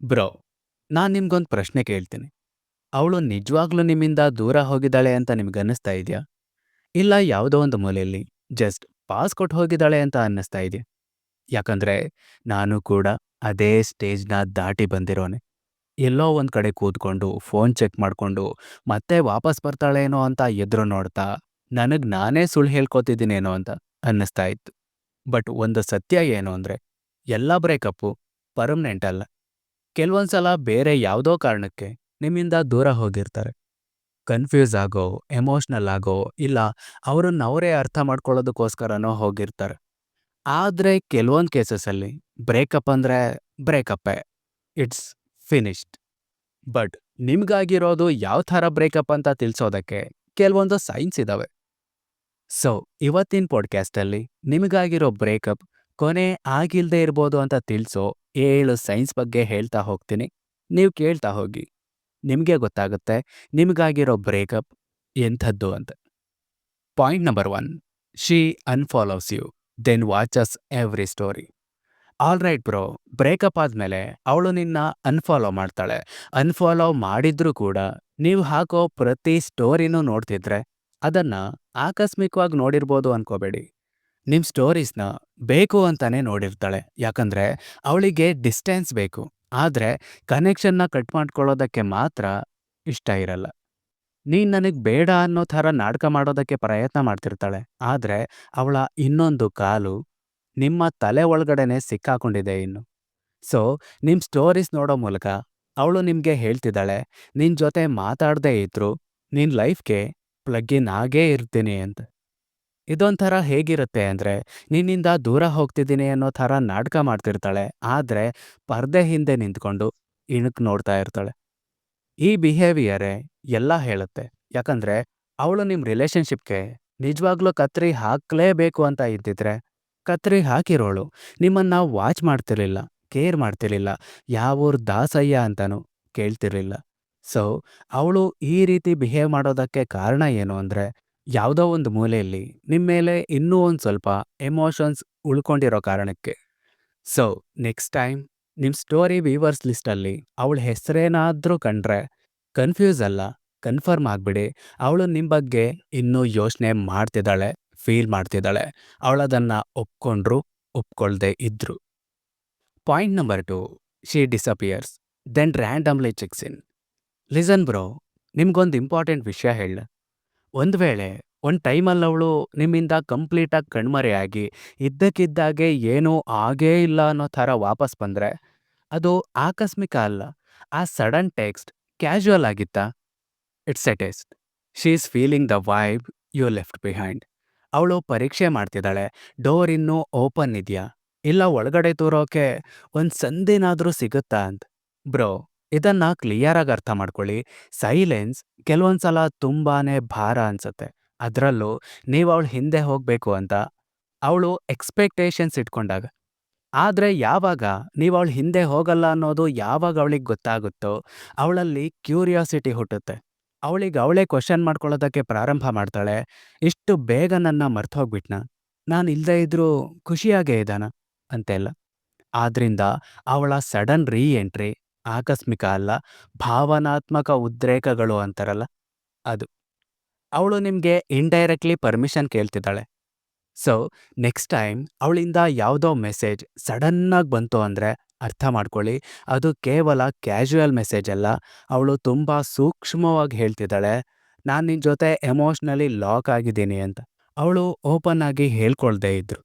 Bro, ನಾನ್ ನಿಮ್ಗೊಂದ್ ಪ್ರಶ್ನೆ ಕೇಳ್ತೀನಿ. ಅವಳು ನಿಜವಾಗ್ಲೂ ನಿಮ್ಮಿಂದ ದೂರ ಹೋಗಿದ್ದಾಳೆ ಅಂತ ನಿಮ್ಗನ್ನಿಸ್ತಾ ಇದೆಯಾ? ಇಲ್ಲ ಯಾವುದೋ ಒಂದು ಮೂಲೆಯಲ್ಲಿ ಜಸ್ಟ್ ಪಾಸ್ ಕೊಟ್ಟು ಹೋಗಿದ್ದಾಳೆ ಅಂತ ಅನ್ನಿಸ್ತಾ ಇದೆಯಾ? ಯಾಕಂದ್ರೆ ನಾನು ಕೂಡ ಅದೇ ಸ್ಟೇಜ್ನ ದಾಟಿ ಬಂದಿರೋನೆ. ಎಲ್ಲೋ ಒಂದು ಕಡೆ ಕೂತ್ಕೊಂಡು ಫೋನ್ ಚೆಕ್ ಮಾಡ್ಕೊಂಡು ಮತ್ತೆ ವಾಪಸ್ ಬರ್ತಾಳೇನೋ ಅಂತ ಎದುರು ನೋಡ್ತಾ ನನಗೆ ನಾನೇ ಸುಳ್ಳು ಹೇಳ್ಕೊತಿದ್ದೀನೇನೋ ಅಂತ ಅನ್ನಿಸ್ತಾ ಇತ್ತು. ಬಟ್ ಒಂದು ಸತ್ಯ ಏನು ಅಂದರೆ, ಎಲ್ಲ ಬ್ರೇಕಪ್ಪು ಪರ್ಮನೆಂಟ್ ಅಲ್ಲ. ಕೆಲವೊಂದ್ಸಲ ಬೇರೆ ಯಾವುದೋ ಕಾರಣಕ್ಕೆ ನಿಮ್ಮಿಂದ ದೂರ ಹೋಗಿರ್ತಾರೆ. ಕನ್ಫ್ಯೂಸ್ ಆಗೋ, ಎಮೋಷ್ನಲ್ ಆಗೋ, ಇಲ್ಲ ಅವರನ್ನು ಅವರೇ ಅರ್ಥ ಮಾಡ್ಕೊಳ್ಳೋದಕ್ಕೋಸ್ಕರನೋ ಹೋಗಿರ್ತಾರೆ. ಆದ್ರೆ ಕೆಲವೊಂದು ಕೇಸಸ್ಸಲ್ಲಿ ಬ್ರೇಕಪ್ ಅಂದ್ರೆ ಬ್ರೇಕಪ್ಪೇ, ಇಟ್ಸ್ ಫಿನಿಶ್ಡ್. ಬಟ್ ನಿಮ್ಗಾಗಿರೋದು ಯಾವ ಥರ ಬ್ರೇಕಪ್ ಅಂತ ತಿಳಿಸೋದಕ್ಕೆ ಕೆಲವೊಂದು ಸೈನ್ಸ್ ಇದಾವೆ. ಸೊ, ಇವತ್ತಿನ ಪಾಡ್ಕ್ಯಾಸ್ಟಲ್ಲಿ ನಿಮಗಾಗಿರೋ ಬ್ರೇಕಪ್ ಕೊನೆ ಆಗಿಲ್ಲದೆ ಇರ್ಬೋದು ಅಂತ ತಿಳಿಸೋ ಏಳು ಸೈನ್ಸ್ ಬಗ್ಗೆ ಹೇಳ್ತಾ ಹೋಗ್ತೀನಿ. ನೀವು ಕೇಳ್ತಾ ಹೋಗಿ. ನಿಮಗೆ ಗೊತ್ತಾಗುತ್ತೆ, ನಿಮಗಾಗಿರೋ ಬ್ರೇಕಪ್ ಎಂಥದ್ದು ಅಂತ. Point number one, she unfollows you, then watches every story. All right bro, breakup ಆದಮೇಲೆ ಅವಳು ನಿನ್ನ ಅನ್ಫಾಲೋ ಮಾಡ್ತಾಳೆ. ಅನ್ಫಾಲೋ ಮಾಡಿದ್ರೂ ಕೂಡ ನೀವು ಹಾಕೋ ಪ್ರತಿ ಸ್ಟೋರಿನೂ ನೋಡ್ತಿದ್ರೆ ಅದನ್ನ ಆಕಸ್ಮಿಕವಾಗಿ ನೋಡಿರ್ಬೋದು ಅನ್ಕೋಬೇಡಿ. ನಿಮ್ಮ ಸ್ಟೋರೀಸ್ನ ಬೇಕು ಅಂತಾನೆ ನೋಡಿರ್ತಾಳೆ. ಯಾಕಂದ್ರೆ ಅವಳಿಗೆ ಡಿಸ್ಟೆನ್ಸ್ ಬೇಕು. ಆದ್ರೆ ಕನೆಕ್ಷನ್ನ ಕಟ್ ಮಾಡ್ಕೊಳ್ಳೋದಕ್ಕೆ ಮಾತ್ರ ಇಷ್ಟ ಇರಲ್ಲ. ನೀನ್ ನನಗೆ ಬೇಡ ಅನ್ನೋ ಥರ ನಾಟಕ ಮಾಡೋದಕ್ಕೆ ಪ್ರಯತ್ನ ಮಾಡ್ತಿರ್ತಾಳೆ. ಆದ್ರೆ ಅವಳ ಇನ್ನೊಂದು ಕಾಲು ನಿಮ್ಮ ತಲೆ ಒಳಗಡೆನೆ ಸಿಕ್ಕಾಕೊಂಡಿದೆ ಇನ್ನು. ಸೊ ನಿಮ್ ಸ್ಟೋರೀಸ್ ನೋಡೋ ಮೂಲಕ ಅವಳು ನಿಮ್ಗೆ ಹೇಳ್ತಿದ್ದಾಳೆ, ನಿನ್ ಜೊತೆ ಮಾತಾಡದೇ ಇದ್ರು, ನಿನ್ ಲೈಫ್ಗೆ ಪ್ಲಗ್ ಇನ್ ಆಗೇ ಇರ್ತೀನಿ ಅಂತ. ಇದೊಂಥರ ಹೇಗಿರುತ್ತೆ ಅಂದ್ರೆ, ನಿನ್ನಿಂದ ದೂರ ಹೋಗ್ತಿದ್ದೀನಿ ಅನ್ನೋ ಥರ ನಾಟಕ ಮಾಡ್ತಿರ್ತಾಳೆ. ಆದ್ರೆ ಪರ್ದೆ ಹಿಂದೆ ನಿಂತ್ಕೊಂಡು ಇಣುಕ್ ನೋಡ್ತಾ ಇರ್ತಾಳೆ. ಈ ಬಿಹೇವಿಯರೇ ಎಲ್ಲ ಹೇಳುತ್ತೆ. ಯಾಕಂದ್ರೆ ಅವಳು ನಿಮ್ಮ ರಿಲೇಶನ್ಶಿಪ್ಗೆ ನಿಜವಾಗ್ಲೂ ಕತ್ರಿ ಹಾಕ್ಲೇಬೇಕು ಅಂತ ಇದ್ದಿದ್ರೆ, ಕತ್ರಿ ಹಾಕಿರೋಳು. ನಿಮ್ಮನ್ನು ವಾಚ್ ಮಾಡ್ತಿರ್ಲಿಲ್ಲ ಕೇರ್ ಮಾಡ್ತಿರ್ಲಿಲ್ಲ. ಯಾವೂರ್ ದಾಸಯ್ಯ ಅಂತಾನು ಕೇಳ್ತಿರ್ಲಿಲ್ಲ. ಸೊ ಅವಳು ಈ ರೀತಿ ಬಿಹೇವ್ ಮಾಡೋದಕ್ಕೆ ಕಾರಣ ಏನು ಅಂದ್ರೆ ಯಾವುದೋ ಒಂದು ಮೂಲೆಯಲ್ಲಿ ನಿಮ್ಮ ಮೇಲೆ ಇನ್ನೂ ಒಂದು ಸ್ವಲ್ಪ ಎಮೋಷನ್ಸ್ ಉಳ್ಕೊಂಡಿರೋ ಕಾರಣಕ್ಕೆ. ಸೊ ನೆಕ್ಸ್ಟ್ ಟೈಮ್ ನಿಮ್ಮ ಸ್ಟೋರಿ ವೀವರ್ಸ್ ಲಿಸ್ಟಲ್ಲಿ ಅವಳ ಹೆಸರೇನಾದರೂ ಕಂಡ್ರೆ ಕನ್ಫ್ಯೂಸ್ ಅಲ್ಲ ಕನ್ಫರ್ಮ್ ಆಗಿಬಿಡಿ. ಅವಳು ನಿಮ್ಮ ಬಗ್ಗೆ ಇನ್ನೂ ಯೋಚನೆ ಮಾಡ್ತಿದ್ದಾಳೆ ಫೀಲ್ ಮಾಡ್ತಿದ್ದಾಳೆ. ಅವಳದನ್ನು ಒಪ್ಕೊಂಡ್ರು, ಒಪ್ಕೊಳ್ದೆ ಇದ್ರು. Point number two she disappears then randomly checks in listen bro ನಿಮ್ಗೊಂದು ಇಂಪಾರ್ಟೆಂಟ್ ವಿಷಯ ಹೇಳ. ಒಂದು ವೇಳೆ ಒಂದು ಟೈಮಲ್ಲಿ ಅವಳು ನಿಮ್ಮಿಂದ ಕಂಪ್ಲೀಟಾಗಿ ಕಣ್ಮರೆಯಾಗಿ ಇದ್ದಕ್ಕಿದ್ದಾಗೆ ಏನೂ ಆಗೇ ಇಲ್ಲ ಅನ್ನೋ ಥರ ವಾಪಸ್ ಬಂದರೆ ಅದು ಆಕಸ್ಮಿಕ ಅಲ್ಲ, ಆ ಸಡನ್ ಟೆಕ್ಸ್ಟ್ ಕ್ಯಾಶುವಲ್ ಆಗಿತ್ತಾ? It's a test. She is feeling the vibe you left behind. ಅವಳು ಪರೀಕ್ಷೆ ಮಾಡ್ತಿದ್ದಾಳೆ, ಡೋರ್ ಇನ್ನೂ ಓಪನ್ ಇದೆಯಾ? ಇಲ್ಲ ಒಳಗಡೆ ತೋರೋಕೆ ಒಂದು ಸಂದೇನಾದರೂ ಸಿಗುತ್ತಾ ಅಂತ. ಬ್ರೋ ಇದನ್ನ ಕ್ಲಿಯರ್ ಆಗಿ ಅರ್ಥ ಮಾಡ್ಕೊಳ್ಳಿ. ಸೈಲೆನ್ಸ್ ಕೆಲವೊಂದ್ಸಲ ತುಂಬಾನೇ ಭಾರ ಅನ್ಸುತ್ತೆ. ಅದರಲ್ಲೂ ನೀವು ಅವಳ ಹಿಂದೆ ಹೋಗ್ಬೇಕು ಅಂತ ಅವಳು ಎಕ್ಸ್ಪೆಕ್ಟೇಷನ್ಸ್ ಇಟ್ಕೊಂಡಾಗ. ಆದ್ರೆ ಯಾವಾಗ ನೀವು ಅವಳ ಹಿಂದೆ ಹೋಗಲ್ಲ ಅನ್ನೋದು ಯಾವಾಗ ಅವಳಿಗೆ ಗೊತ್ತಾಗುತ್ತೋ ಅವಳಲ್ಲಿ ಕ್ಯೂರಿಯಾಸಿಟಿ ಹುಟ್ಟುತ್ತೆ. ಅವಳಿಗೆ ಅವಳೇ ಕ್ವಶನ್ ಮಾಡ್ಕೊಳ್ಳೋದಕ್ಕೆ ಪ್ರಾರಂಭ ಮಾಡ್ತಾಳೆ. ಇಷ್ಟು ಬೇಗ ನನ್ನ ಮರ್ತೋಗ್ಬಿಟ್ನ? ನಾನು ಇಲ್ಲದೆ ಇದ್ರೂ ಖುಷಿಯಾಗೇ ಇದ್ದಾನ? ಅಂತೆಲ್ಲ. ಆದ್ರಿಂದ ಅವಳ ಸಡನ್ ರೀ ಎಂಟ್ರಿ ಆಕಸ್ಮಿಕ ಅಲ್ಲ, ಭಾವನಾತ್ಮಕ ಉದ್ರೇಕಗಳು ಅಂತಾರಲ್ಲ ಅದು. ಅವಳು ನಿಮಗೆ ಇಂಡೈರೆಕ್ಟ್ಲಿ ಪರ್ಮಿಷನ್ ಕೇಳ್ತಿದ್ದಾಳೆ. ಸೊ ನೆಕ್ಸ್ಟ್ ಟೈಮ್ ಅವಳಿಂದ ಯಾವುದೋ ಮೆಸೇಜ್ ಸಡನ್ನಾಗಿ ಬಂತು ಅಂದ್ರೆ ಅರ್ಥ ಮಾಡ್ಕೊಳ್ಳಿ, ಅದು ಕೇವಲ ಕ್ಯಾಶುವಲ್ ಮೆಸೇಜ್ ಅಲ್ಲ, ಅವಳು ತುಂಬಾ ಸೂಕ್ಷ್ಮವಾಗಿ ಹೇಳ್ತಿದ್ದಾಳೆ, ನಾನು ನಿನ್ನ ಜೊತೆ ಎಮೋಷ್ನಲಿ ಲಾಕ್ ಆಗಿದ್ದೀನಿ ಅಂತ. ಅವಳು ಓಪನ್ ಆಗಿ ಹೇಳ್ಕೊಳ್ದೇ ಇದ್ರು.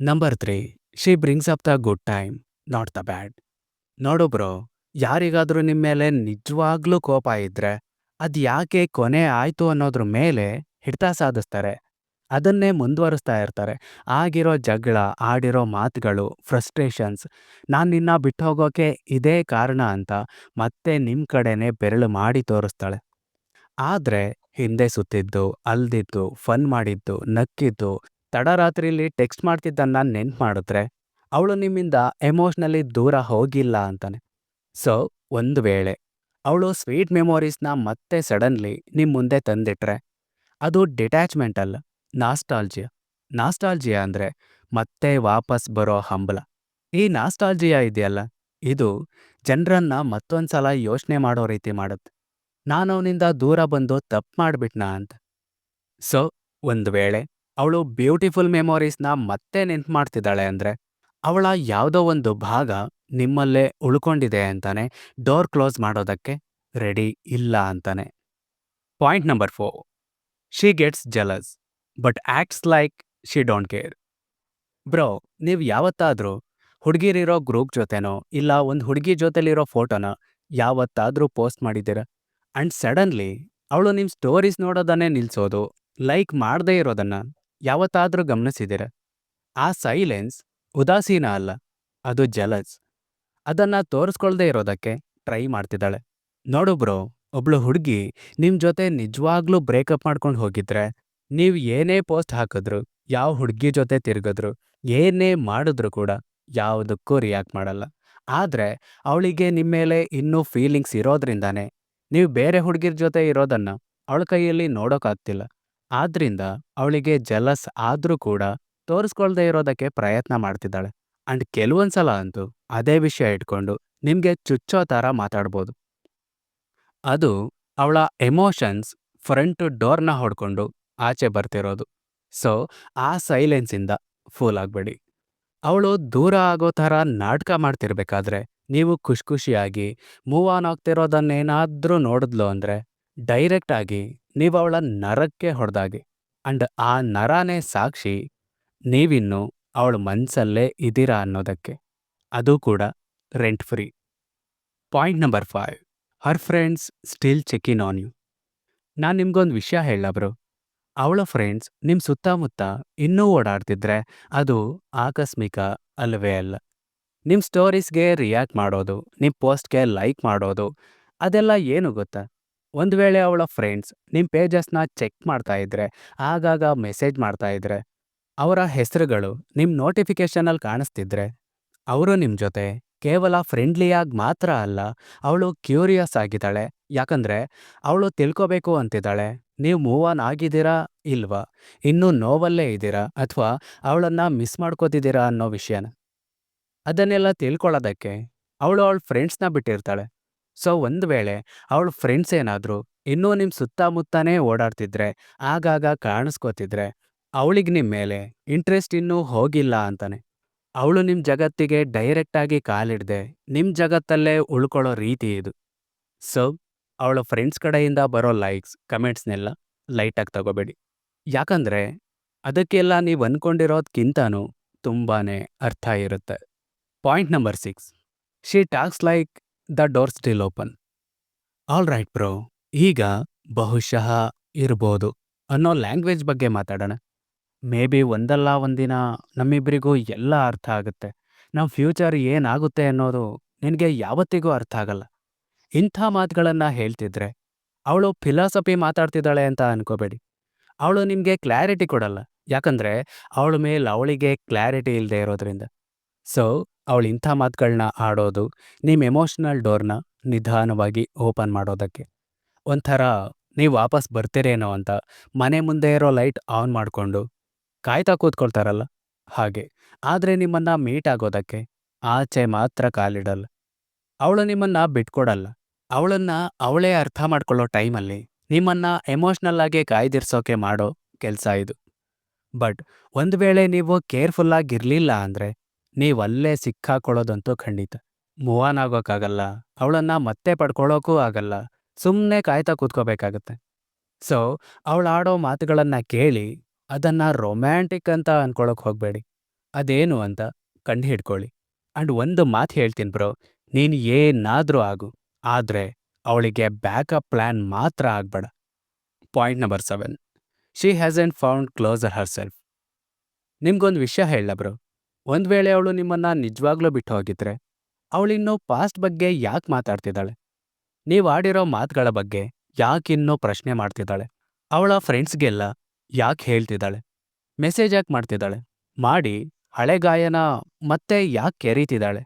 Number three she brings up the good time not the bad ನೋಡು ಬ್ರೋ, ಯಾರಿಗಾದ್ರೂ ನಿಮ್ಮ ಮೇಲೆ ನಿಜವಾಗ್ಲೂ ಕೋಪ ಇದ್ರೆ ಅದ್ ಯಾಕೆ ಕೊನೆ ಆಯ್ತು ಅನ್ನೋದ್ರ ಮೇಲೆ ಹಿಡ್ತ ಸಾಧಿಸ್ತಾರೆ. ಅದನ್ನೇ ಮುಂದುವರಿಸ್ತಾ ಇರ್ತಾರೆ. ಆಗಿರೋ ಜಗಳ, ಆಡಿರೋ ಮಾತುಗಳು ಫ್ರಸ್ಟ್ರೇಷನ್ಸ್ ನಾನು ನಿನ್ನ ಬಿಟ್ಟು ಹೋಗೋಕೆ ಇದೇ ಕಾರಣ ಅಂತ ಮತ್ತೆ ನಿಮ್ಮ ಕಡೆನೆ ಬೆರಳು ಮಾಡಿ ತೋರಿಸ್ತಾಳೆ. ಆದ್ರೆ ಹಿಂದೆ ಸುತ್ತಿದ್ದು, ಅಲ್ದಿದ್ದು ಫನ್ ಮಾಡಿದ್ದು, ನಕ್ಕಿದ್ದು, ತಡರಾತ್ರಿಲಿ ಟೆಕ್ಸ್ಟ್ ಮಾಡ್ತಿದ್ದನ್ನು ನೆನ್ಪು ಮಾಡಿದ್ರೆ ಅವಳು ನಿಮ್ಮಿಂದ ಎಮೋಷ್ನಲಿ ದೂರ ಹೋಗಿಲ್ಲ ಅಂತಾನೆ. ಸೊ ಒಂದು ವೇಳೆ ಅವಳು ಸ್ವೀಟ್ ಮೆಮೊರೀಸ್ನ ಮತ್ತೆ ಸಡನ್ಲಿ ನಿಮ್ಮ ಮುಂದೆ ತಂದಿಟ್ರೆ, ಅದು ಡಿಟ್ಯಾಚ್ಮೆಂಟ್ ಅಲ್ಲ ನಾಸ್ಟಾಲ್ಜಿಯಾ ನಾಸ್ಟಾಲ್ಜಿಯಾ ಅಂದ್ರೆ ಮತ್ತೆ ವಾಪಸ್ ಬರೋ ಹಂಬಲ. ಈ ನಾಸ್ಟಾಲ್ಜಿಯಾ ಇದೆಯಲ್ಲ, ಇದು ಜನರನ್ನ ಮತ್ತೊಂದ್ಸಲ ಯೋಚನೆ ಮಾಡೋ ರೀತಿ ಮಾಡುತ್ತೆ. ನಾನು ಅವನಿಂದ ದೂರ ಬಂದು ತಪ್ಪು ಮಾಡ್ಬಿಟ್ನಾ ಅಂತ. ಸೊ ಒಂದು ವೇಳೆ ಅವಳು ಬ್ಯೂಟಿಫುಲ್ ಮೆಮೊರೀಸ್ನ ಮತ್ತೆ ನೆನ್ಪು ಮಾಡ್ತಿದ್ದಾಳೆ ಅಂದ್ರೆ ಅವಳ ಯಾವುದೋ ಒಂದು ಭಾಗ ನಿಮ್ಮಲ್ಲೇ ಉಳ್ಕೊಂಡಿದೆ ಅಂತಾನೆ ಡೋರ್ ಕ್ಲೋಸ್ ಮಾಡೋದಕ್ಕೆ ರೆಡಿ ಇಲ್ಲ ಅಂತಾನೆ. Point number four. She gets jealous, but acts like she don't care. Bro, ನೀವು ಯಾವತ್ತಾದರೂ ಹುಡುಗಿರಿರೋ ಗ್ರೂಪ್ ಜೊತೆನೋ ಇಲ್ಲ ಒಂದು ಹುಡುಗಿ ಜೊತೆಲಿರೋ ಫೋಟೋನ ಯಾವತ್ತಾದರೂ ಪೋಸ್ಟ್ ಮಾಡಿದ್ದೀರಾ? ಅಂಡ್ ಸಡನ್ಲಿ ಅವಳು ನಿಮ್ಮ ಸ್ಟೋರೀಸ್ ನೋಡೋದನ್ನೇ ನಿಲ್ಸೋದು, ಲೈಕ್ ಮಾಡದೇ ಇರೋದನ್ನ ಯಾವತ್ತಾದರೂ ಗಮನಿಸಿದ್ದೀರ? ಆ ಸೈಲೆನ್ಸ್ ಉದಾಸೀನ ಅಲ್ಲ, ಅದು ಜಲಸ್. ಅದನ್ನು ತೋರಿಸ್ಕೊಳ್ದೇ ಇರೋದಕ್ಕೆ ಟ್ರೈ ಮಾಡ್ತಿದ್ದಾಳೆ. ನೋಡು ಬ್ರೋ, ಒಬ್ಳು ಹುಡುಗಿ ನಿಮ್ಮ ಜೊತೆ ನಿಜವಾಗ್ಲೂ ಬ್ರೇಕಪ್ ಮಾಡ್ಕೊಂಡು ಹೋಗಿದ್ರೆ, ನೀವು ಏನೇ ಪೋಸ್ಟ್ ಹಾಕಿದ್ರು, ಯಾವ ಹುಡುಗಿ ಜೊತೆ ತಿರುಗಿದ್ರು, ಏನೇ ಮಾಡಿದ್ರು ಕೂಡ ಯಾವುದಕ್ಕೂ ರಿಯಾಕ್ಟ್ ಮಾಡಲ್ಲ. ಆದರೆ ಅವಳಿಗೆ ನಿಮ್ಮ ಮೇಲೆ ಇನ್ನೂ ಫೀಲಿಂಗ್ಸ್ ಇರೋದ್ರಿಂದಾನೇ ನೀವು ಬೇರೆ ಹುಡುಗಿರ ಜೊತೆ ಇರೋದನ್ನು ಅವಳ ಕೈಯಲ್ಲಿ ನೋಡೋಕ್ಕಾಗ್ತಿಲ್ಲ ಆದ್ರಿಂದ ಅವಳಿಗೆ ಜಲಸ್ ಆದರೂ ಕೂಡ ತೋರಿಸ್ಕೊಳ್ದೇ ಇರೋದಕ್ಕೆ ಪ್ರಯತ್ನ ಮಾಡ್ತಿದ್ದಾಳೆ. ಅಂಡ್ ಕೆಲವೊಂದ್ಸಲ ಅಂತೂ ಅದೇ ವಿಷಯ ಇಟ್ಕೊಂಡು ನಿಮಗೆ ಚುಚ್ಚೋ ಥರ ಮಾತಾಡ್ಬೋದು. ಅದು ಅವಳ ಎಮೋಷನ್ಸ್ ಫ್ರಂಟ್ ಡೋರ್ನ ಹೊಡ್ಕೊಂಡು ಆಚೆ ಬರ್ತಿರೋದು. ಸೊ ಆ ಸೈಲೆನ್ಸಿಂದ ಫೂಲ್ ಆಗಬೇಡಿ. ಅವಳು ದೂರ ಆಗೋ ಥರ ನಾಟಕ ಮಾಡ್ತಿರ್ಬೇಕಾದ್ರೆ ನೀವು ಖುಷಿ ಖುಷಿಯಾಗಿ ಮೂವ್ ಆನ್ ಆಗ್ತಿರೋದನ್ನೇನಾದರೂ ನೋಡಿದ್ಲು ಅಂದ್ರೆ ಡೈರೆಕ್ಟ್ ಆಗಿ ನೀವು ಅವಳ ನರಕ್ಕೆ ಹೊಡೆದಾಗಿ. ಅಂಡ್ ಆ ನರನೇ ಸಾಕ್ಷಿ ನೀವಿನ್ನು ಅವಳ ಮನ್ಸಲ್ಲೇ ಇದ್ದೀರಾ ಅನ್ನೋದಕ್ಕೆ, ಅದು ಕೂಡ rent free point number five her friends still check in on you ನಾನು ನಿಮ್ಗೊಂದು ವಿಷಯ ಹೇಳಬ್ರು ಅವಳ ಫ್ರೆಂಡ್ಸ್ ನಿಮ್ಮ ಸುತ್ತಮುತ್ತ ಇನ್ನೂ ಓಡಾಡ್ತಿದ್ರೆ ಅದು ಆಕಸ್ಮಿಕ ಅಲ್ಲವೇ ಅಲ್ಲ. ನಿಮ್ಮ ಸ್ಟೋರೀಸ್ಗೆ ರಿಯಾಕ್ಟ್ ಮಾಡೋದು ನಿಮ್ಮ ಪೋಸ್ಟ್ಗೆ ಲೈಕ್ ಮಾಡೋದು, ಅದೆಲ್ಲ ಏನು ಗೊತ್ತಾ? ಒಂದು ವೇಳೆ ಅವಳ ಫ್ರೆಂಡ್ಸ್ ನಿಮ್ಮ ಪೇಜಸ್ನ ಚೆಕ್ ಮಾಡ್ತಾ ಇದ್ರೆ, ಆಗಾಗ ಮೆಸೇಜ್ ಮಾಡ್ತಾ ಇದ್ರೆ ಅವರ ಹೆಸರುಗಳು ನಿಮ್ಮ ನೋಟಿಫಿಕೇಶನಲ್ಲಿ ಕಾಣಿಸ್ತಿದ್ರೆ, ಅವರು ನಿಮ್ಮ ಜೊತೆ ಕೇವಲ ಫ್ರೆಂಡ್ಲಿಯಾಗಿ ಮಾತ್ರ ಅಲ್ಲ, ಅವಳು ಕ್ಯೂರಿಯಸ್ ಆಗಿದ್ದಾಳೆ. ಯಾಕಂದ್ರೆ ಅವಳು ತಿಳ್ಕೋಬೇಕು ಅಂತಿದ್ದಾಳೆ. ನೀವು ಮೂವ್ ಆನ್ ಆಗಿದ್ದೀರಾ ಇಲ್ವಾ? ಇನ್ನೂ ನೋವಲ್ಲೇ ಇದ್ದೀರಾ? ಅಥವಾ ಅವಳನ್ನು ಮಿಸ್ ಮಾಡ್ಕೋತಿದ್ದೀರಾ ಅನ್ನೋ ವಿಷಯನ? ಅದನ್ನೆಲ್ಲ ತಿಳ್ಕೊಳ್ಳೋದಕ್ಕೆ ಅವಳು ಅವಳ ಫ್ರೆಂಡ್ಸ್ನ ಬಿಟ್ಟಿರ್ತಾಳೆ. ಸೊ ಒಂದು ವೇಳೆ ಅವಳ ಫ್ರೆಂಡ್ಸ್ ಏನಾದರೂ ಇನ್ನೂ ನಿಮ್ಮ ಸುತ್ತಮುತ್ತನೇ ಓಡಾಡ್ತಿದ್ರೆ, ಆಗಾಗ ಕಾಣಿಸ್ಕೋತಿದ್ರೆ ಅವಳಿಗೆ ನಿಮ್ಮ ಮೇಲೆ ಇಂಟ್ರೆಸ್ಟ್ ಇನ್ನೂ ಹೋಗಿಲ್ಲ ಅಂತಾನೆ. ಅವಳು ನಿಮ್ಮ ಜಗತ್ತಿಗೆ ಡೈರೆಕ್ಟಾಗಿ ಕಾಲಿಡ್ದೆ ನಿಮ್ಮ ಜಗತ್ತಲ್ಲೇ ಉಳ್ಕೊಳ್ಳೋ ರೀತಿ ಇದು. ಸೊ ಅವಳ ಫ್ರೆಂಡ್ಸ್ ಕಡೆಯಿಂದ ಬರೋ ಲೈಕ್ಸ್ ಕಮೆಂಟ್ಸ್ನೆಲ್ಲ ಲೈಟಾಗಿ ತಗೋಬೇಡಿ. ಯಾಕಂದ್ರೆ ಅದಕ್ಕೆಲ್ಲ ನೀವು ಅಂದ್ಕೊಂಡಿರೋದ್ಕಿಂತನೂ ತುಂಬಾನೇ ಅರ್ಥ ಇರುತ್ತೆ. Point number six she talks like the door still open all right bro ಈಗ ಬಹುಶಃ ಇರ್ಬೋದು ಅನ್ನೋ ಲ್ಯಾಂಗ್ವೇಜ್ ಬಗ್ಗೆ ಮಾತಾಡೋಣ. ಮೇ ಬಿ ಒಂದಲ್ಲ ಒಂದಿನ ನಮ್ಮಿಬ್ಬರಿಗೂ ಎಲ್ಲ ಅರ್ಥ ಆಗುತ್ತೆ. ನಮ್ಮ ಫ್ಯೂಚರ್ ಏನಾಗುತ್ತೆ ಅನ್ನೋದು ನಿನಗೆ ಯಾವತ್ತಿಗೂ ಅರ್ಥ ಆಗಲ್ಲ. ಇಂಥ ಮಾತುಗಳನ್ನ ಹೇಳ್ತಿದ್ರೆ ಅವಳು ಫಿಲಾಸಫಿ ಮಾತಾಡ್ತಿದ್ದಾಳೆ ಅಂತ ಅನ್ಕೋಬೇಡಿ. ಅವಳು ನಿಮಗೆ ಕ್ಲಾರಿಟಿ ಕೊಡಲ್ಲ. ಯಾಕಂದ್ರೆ ಅವಳ ಮೇಲೆ ಅವಳಿಗೆ ಕ್ಲಾರಿಟಿ ಇಲ್ಲದೆ ಇರೋದ್ರಿಂದ. ಸೊ, ಅವಳು ಇಂಥ ಮಾತುಗಳನ್ನ ಆಡೋದು ನಿಮ್ಮ ಎಮೋಷನಲ್ ಡೋರ್ನ ನಿಧಾನವಾಗಿ ಓಪನ್ ಮಾಡೋದಕ್ಕೆ. ಒಂಥರ ನೀವು ವಾಪಸ್ ಬರ್ತೀರೇನೋ ಅಂತ ಮನೆ ಮುಂದೆ ಇರೋ ಲೈಟ್ ಆನ್ ಮಾಡಿಕೊಂಡು ಕಾಯ್ತಾ ಕೂತ್ಕೊಳ್ತಾರಲ್ಲ? ಹಾಗೆ. ಆದರೆ ನಿಮ್ಮನ್ನ ಮೀಟ್ ಆಗೋದಕ್ಕೆ ಆಚೆ ಮಾತ್ರ ಕಾಲಿಡಲ್ಲ. ಅವಳು ನಿಮ್ಮನ್ನ ಬಿಟ್ಕೊಡಲ್ಲ. ಅವಳನ್ನ ಅವಳೇ ಅರ್ಥ ಮಾಡ್ಕೊಳ್ಳೋ ಟೈಮಲ್ಲಿ ನಿಮ್ಮನ್ನ ಎಮೋಷ್ನಲ್ ಆಗಿ ಕಾಯ್ದಿರ್ಸೋಕೆ ಮಾಡೋ ಕೆಲಸ ಇದು. ಬಟ್ ಒಂದು ವೇಳೆ ನೀವು ಕೇರ್ಫುಲ್ ಆಗಿರ್ಲಿಲ್ಲ ಅಂದ್ರೆ ನೀವು ಅಲ್ಲೇ ಸಿಕ್ಕಾಕೊಳ್ಳೋದಂತೂ ಖಂಡಿತ. ಮೂವ್ ಆನ್ ಆಗೋಕ್ಕಾಗಲ್ಲ. ಅವಳನ್ನ ಮತ್ತೆ ಪಡ್ಕೊಳ್ಳೋಕ್ಕೂ ಆಗಲ್ಲ. ಸುಮ್ಮನೆ ಕಾಯ್ತಾ ಕೂತ್ಕೋಬೇಕಾಗತ್ತೆ. ಸೊ ಅವಳಾಡೋ ಮಾತುಗಳನ್ನ ಕೇಳಿ ಅದನ್ನ ರೊಮ್ಯಾಂಟಿಕ್ ಅಂತ ಅನ್ಕೊಳಕ್ ಹೋಗ್ಬೇಡಿ. ಅದೇನು ಅಂತ ಕಂಡು ಹಿಡ್ಕೊಳ್ಳಿ. ಅಂಡ್ ಒಂದು ಮಾತು ಹೇಳ್ತೀನಿ ಬ್ರೋ, ನೀನು ಏನಾದರೂ ಆಗು, ಆದ್ರೆ ಅವಳಿಗೆ ಬ್ಯಾಕಪ್ ಪ್ಲಾನ್ ಮಾತ್ರ ಆಗ್ಬೇಡ. Point number seven she in found closure herself ನಿಮ್ಗೊಂದು ವಿಷಯ ಹೇಳ ಬ್ರೋ. ಒಂದು ವೇಳೆ ಅವಳು ನಿಮ್ಮನ್ನ ನಿಜವಾಗ್ಲೂ ಬಿಟ್ಟು ಹೋಗಿದ್ರೆ ಅವಳಿನ್ನೂ ಪಾಸ್ಟ್ ಬಗ್ಗೆ ಯಾಕೆ ಮಾತಾಡ್ತಿದ್ದಾಳೆ? ನೀವು ಆಡಿರೋ ಮಾತುಗಳ ಬಗ್ಗೆ ಯಾಕಿನ್ನೂ ಪ್ರಶ್ನೆ ಮಾಡ್ತಿದ್ದಾಳೆ? ಅವಳ ಫ್ರೆಂಡ್ಸ್ಗೆಲ್ಲ ಯಾಕೆ ಹೇಳ್ತಿದ್ದಾಳೆ? ಮೆಸೇಜ್ ಯಾಕೆ ಮಾಡ್ತಿದ್ದಾಳೆ? ಮಾಡಿ ಹಳೆ ಗಾಯನ ಮತ್ತೆ ಯಾಕೆ ಕೆರೀತಿದ್ದಾಳೆ?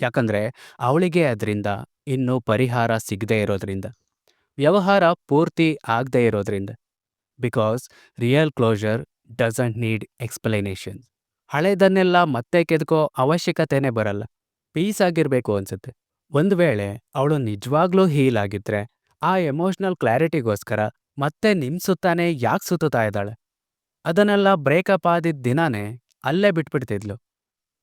ಯಾಕಂದ್ರೆ ಅವಳಿಗೆ ಅದರಿಂದ ಇನ್ನೂ ಪರಿಹಾರ ಸಿಗದೇ ಇರೋದ್ರಿಂದ. ವ್ಯವಹಾರ ಪೂರ್ತಿ ಆಗದೇ ಇರೋದ್ರಿಂದ. Because real closure doesn't need explanation. ಹಳೆದನ್ನೆಲ್ಲ ಮತ್ತೆ ಕೆದಕೋ ಅವಶ್ಯಕತೆನೇ ಬರಲ್ಲ. ಪೀಸ್ ಆಗಿರಬೇಕು ಅನ್ಸುತ್ತೆ. ಒಂದು ವೇಳೆ ಅವಳು ನಿಜವಾಗ್ಲೂ ಹೀಲ್ ಆಗಿದ್ರೆ, ಆ ಎಮೋಷನಲ್ ಕ್ಲಾರಿಟಿಗೋಸ್ಕರ ಮತ್ತೆ ನಿಮ್ ಸುತ್ತಾನೆ ಯಾಕ್ ಸುತ್ತುತ್ತಾ ಇದ್ದಾಳೆ? ಅದನ್ನೆಲ್ಲ ಬ್ರೇಕಪ್ ಆದಿದ್ದ ದಿನಾನೇ ಅಲ್ಲೇ ಬಿಟ್ಬಿಡ್ತಿದ್ಲು.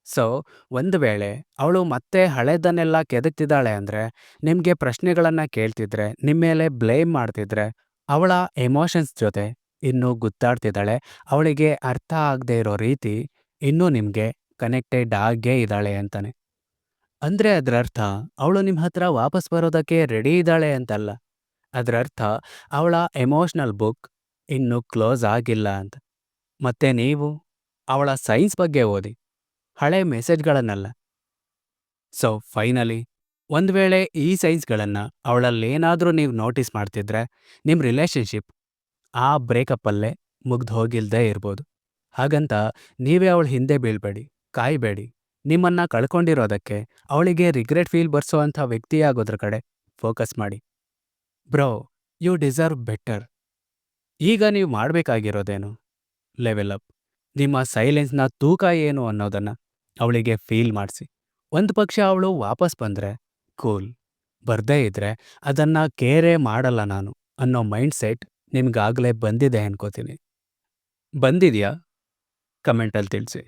ಸೊ, ಒಂದು ವೇಳೆ ಅವಳು ಮತ್ತೆ ಹಳೆದನ್ನೆಲ್ಲ ಕೆದಕ್ತಿದ್ದಾಳೆ ಅಂದ್ರೆ, ನಿಮಗೆ ಪ್ರಶ್ನೆಗಳನ್ನು ಕೇಳ್ತಿದ್ರೆ, ನಿಮ್ಮ ಮೇಲೆ ಬ್ಲೇಮ್ ಮಾಡ್ತಿದ್ರೆ, ಅವಳ ಎಮೋಷನ್ಸ್ ಜೊತೆ ಇನ್ನೂ ಗೊತ್ತಾಡ್ತಿದ್ದಾಳೆ ಅವಳಿಗೆ ಅರ್ಥ ಆಗದೆ ಇರೋ ರೀತಿ ಇನ್ನೂ ನಿಮಗೆ ಕನೆಕ್ಟೆಡ್ ಆಗೇ ಇದ್ದಾಳೆ ಅಂತಾನೆ. ಅಂದ್ರೆ ಅದರರ್ಥ ಅವಳು ನಿಮ್ಮ ಹತ್ರ ವಾಪಸ್ ಬರೋದಕ್ಕೆ ರೆಡಿ ಇದ್ದಾಳೆ ಅಂತಲ್ಲ. ಅದ್ರರ್ಥ ಅವಳ ಎಮೋಷನಲ್ ಬುಕ್ ಇನ್ನೂ ಕ್ಲೋಸ್ ಆಗಿಲ್ಲ ಅಂತ. ಮತ್ತೆ ನೀವು ಅವಳ ಸೈನ್ಸ್ ಬಗ್ಗೆ ಓದಿ, ಹಳೆ ಮೆಸೇಜ್ಗಳನ್ನಲ್ಲ. ಸೊ, ಫೈನಲಿ ಒಂದ್ ವೇಳೆ ಈ ಸೈನ್ಸ್‌ಗಳನ್ನ ಏನಾದರೂ ನೀವು ನೋಟಿಸ್ ಮಾಡ್ತಿದ್ರೆ, ನಿಮ್ಮ ರಿಲೇಶನ್‌ಶಿಪ್ ಆ ಬ್ರೇಕಪ್ಪಲ್ಲೇ ಮುಗ್ದ್‌ಹೋಗಿಲ್ದೇ ಇರ್ಬೋದು. ಹಾಗಂತ ನೀವೇ ಅವಳ ಹಿಂದೆ ಬೀಳ್ಬೇಡಿ, ಕಾಯ್ಬೇಡಿ. ನಿಮ್ಮನ್ನ ಕಳ್ಕೊಂಡಿರೋದಕ್ಕೆ ಅವಳಿಗೆ ರಿಗ್ರೆಟ್ ಫೀಲ್ ಬರ್ಸೋ ಅಂಥ ವ್ಯಕ್ತಿಯಾಗೋದ್ರ ಕಡೆ ಫೋಕಸ್ ಮಾಡಿ. Bro, you deserve better. ಈಗ ನೀವು ಮಾಡಬೇಕಾಗಿರೋದೇನು ಲೆವೆಲ್ ಅಪ್. ನಿಮ್ಮ ಸೈಲೆನ್ಸ್‌ನ ತೂಕ ಏನು ಅನ್ನೋದನ್ನ ಅವಳಿಗೆ ಫೀಲ್ ಮಾಡಿಸಿ ಒಂದು ಪಕ್ಷ ಅವಳು ವಾಪಸ್ ಬಂದ್ರೆ ಕೂಲ್, ಬರ್ದೇ ಇದ್ರೆ ಅದನ್ನ ಕೇರೇ ಮಾಡಲ್ಲ ನಾನು ಅನ್ನೋ ಮೈಂಡ್‌ಸೆಟ್ ನಿಮ್ಗಾಗ್ಲೇ ಬಂದಿದೆ ಅನ್ಕೋತೀನಿ. ಬಂದಿದ್ಯಾ? ಕಮೆಂಟಲ್ಲಿ ತಿಳ್ಸಿ.